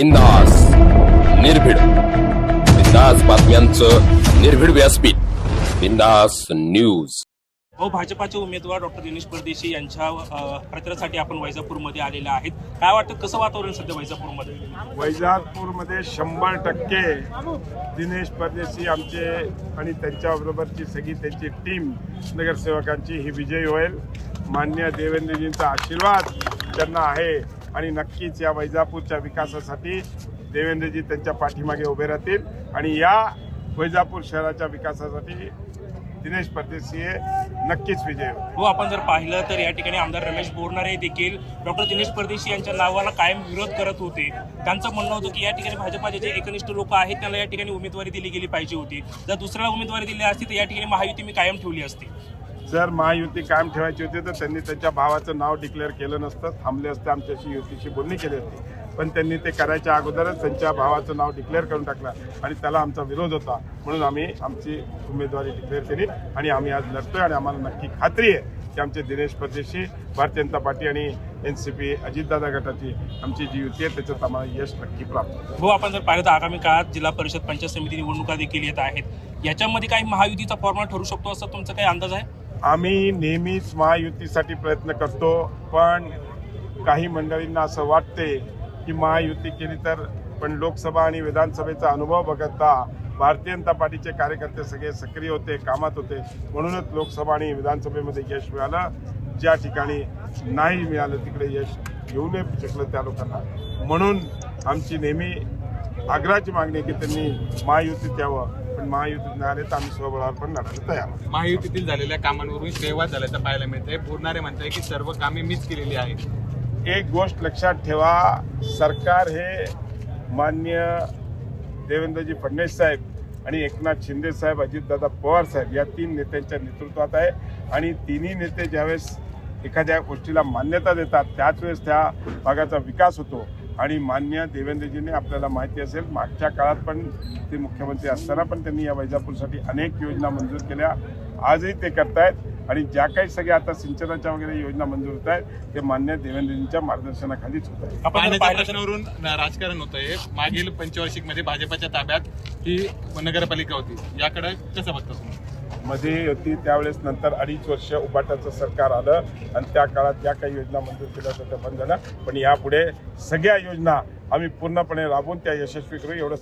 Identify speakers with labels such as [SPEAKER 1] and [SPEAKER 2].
[SPEAKER 1] बिंदास निर्भीड. बिंदास बातम्यांचं निर्भीड व्यासपीठ. बिंदास न्यूज.
[SPEAKER 2] व भाजपाचे उमेदवार डॉक्टर दिनेश परदेशी यांच्या प्रचारासाठी आपण वैजापूरमध्ये आलेले आहेत. काय वाटतं कसं वातावरण सध्या वैजापूरमध्ये?
[SPEAKER 3] वैजापूरमध्ये शंभर टक्के दिनेश परदेशी आमचे आणि त्यांच्याबरोबरची सगळी त्यांची टीम नगरसेवकांची ही विजयी होईल. मान्य देवेंद्रजींचा आशीर्वाद त्यांना आहे. आणि नक्कीच या वैजापूरच्या विकासासाठी देवेंद्रजी त्यांच्या पाठीमागे उभे राहतील. आणि या वैजापूर शहराच्या विकासासाठी दिनेश परदेशी हे नक्कीच विजय
[SPEAKER 2] हो आपण जर पाहिलं तर या ठिकाणी आमदार रमेश बोरणारे देखील डॉक्टर दिनेश परदेशी यांच्या नावाला कायम विरोध करत होते. त्यांचं म्हणणं होतं की या ठिकाणी भाजपाचे जे एकनिष्ठ लोक आहेत त्यांना या ठिकाणी उमेदवारी दिली गेली पाहिजे होती. जर दुसऱ्याला उमेदवारी दिली असती तर या ठिकाणी महायुती मी कायम ठेवली असती.
[SPEAKER 3] जर महायुती कायम ठेवायची होती तर त्यांनी त्यांच्या भावाचं नाव डिक्लेअर केलं नसतं. थांबले असते आमच्याशी युतीशी बोलणी केली होती पण त्यांनी ते करायच्या अगोदरच त्यांच्या भावाचं नाव डिक्लेअर करून टाकलं आणि त्याला आमचा विरोध होता. म्हणून आम्ही आमची उमेदवारी डिक्लेअर केली आणि आम्ही आज लढतोय आणि आम्हाला नक्की खात्री आहे की आमचे दिनेश परदेशी भारतीय जनता पार्टी आणि एन सी पी अजितदादा गटाची आमची जी युती आहे त्याच्यात आम्हाला यश नक्की प्राप्त
[SPEAKER 2] हो आपण जर पाहिलं तर आगामी काळात जिल्हा परिषद पंचायत समिती निवडणुका देखील येत आहेत. याच्यामध्ये काही महायुतीचा फॉर्मॅट ठरू शकतो असं तुमचा काही अंदाज आहे?
[SPEAKER 3] आम्ही नेहमीच महायुतीसाठी प्रयत्न करतो पण काही मंडळींना असं वाटते की महायुती केली तर पण लोकसभा आणि विधानसभेचा अनुभव बघता भारतीय जनता पार्टीचे कार्यकर्ते सगळे सक्रिय होते कामात होते. म्हणूनच लोकसभा आणि विधानसभेमध्ये यश मिळालं. ज्या ठिकाणी नाही मिळालं तिकडे यश घेऊ नये शकलं त्या लोकांना. म्हणून आमची नेहमी आग्रहाची मागणी की त्यांनी महायुतीत यावं. पण महायुतीत आले तर आम्ही स्वबळावर पण लढायला तयार आहोत.
[SPEAKER 4] महायुतीतील झालेल्या कामांवरून श्रेयवाद झाल्याचं पाहायला मिळतंय. बोलणारे म्हणताय की सर्व कामे मीच केलेली आहेत.
[SPEAKER 3] एक गोष्ट लक्षात ठेवा सरकार हे मान्य देवेंद्रजी फडणवीस साहेब आणि एकनाथ शिंदे साहेब अजितदादा पवार साहेब या तीन नेत्यांच्या नेतृत्वात आहे. आणि तिन्ही नेते ज्यावेळेस एखाद्या गोष्टीला मान्यता देतात त्याच वेळेस त्या भागाचा विकास होतो. आणि मान्य देवेंद्रजींनी आपल्याला माहिती असेल मागच्या काळात पण ते मुख्यमंत्री असताना पण त्यांनी या वैजापूरसाठी अनेक योजना मंजूर केल्या. आजही ते करतायत आणि ज्या काही सगळ्या आता सिंचनाच्या वगैरे योजना मंजूर होत आहेत ते मान्य देवेंद्रजींच्या मार्गदर्शनाखालीच होत आहेत.
[SPEAKER 2] आपण
[SPEAKER 4] पाण्याच्या प्रश्नावरून राजकारण होतंय. मागील पंचवार्षिकमध्ये भाजपाच्या ताब्यात ही नगरपालिका होती. याकडे कसं बघता तुम्ही?
[SPEAKER 3] मध्ये होती त्यावेळेस नंतर अडीच वर्ष उबाटाचं सरकार आलं आणि त्या काळात ज्या काही योजना मंजूर केल्या होत्या त्या बंद झाल्या. पण यापुढे सगळ्या योजना आम्ही पूर्णपणे राबवून त्या यशस्वी करू एवढं